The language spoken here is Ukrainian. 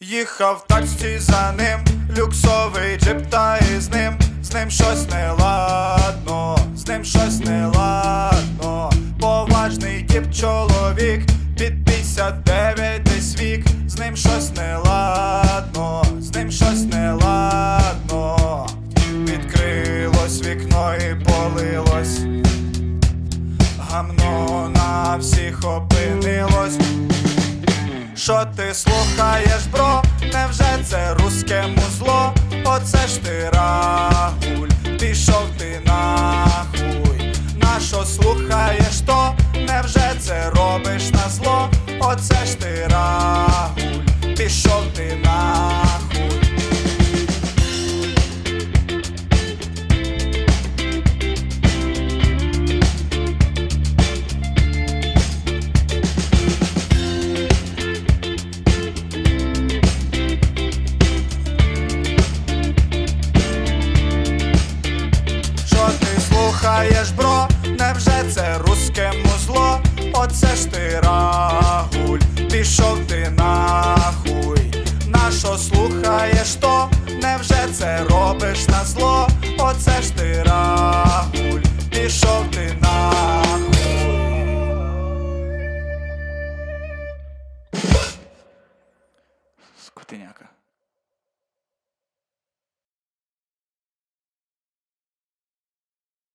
Їхав в тачці за ним, люксовий джип та із ним, з ним щось неладно, з ним щось неладно. Поважний тип чоловік, під 59 десь вік, з ним щось неладно, з ним щось неладно. Відкрилось вікно і полилось, гамно на всіх опинилось. Що ти слухаєш, бро? Оце ж ти рагуль, пішов ти нахуй. На що слухаєш то? Невже це робиш на зло? Оце ж ти рагуль, пішов ти нахуй. Слухаєш, бро? Невже це руське музло? Оце ж ти рагуль, пішов ти нахуй. На що слухаєш то? Невже це робиш на зло? Оце ж ти рагуль, пішов ти нахуй. Скотиняка.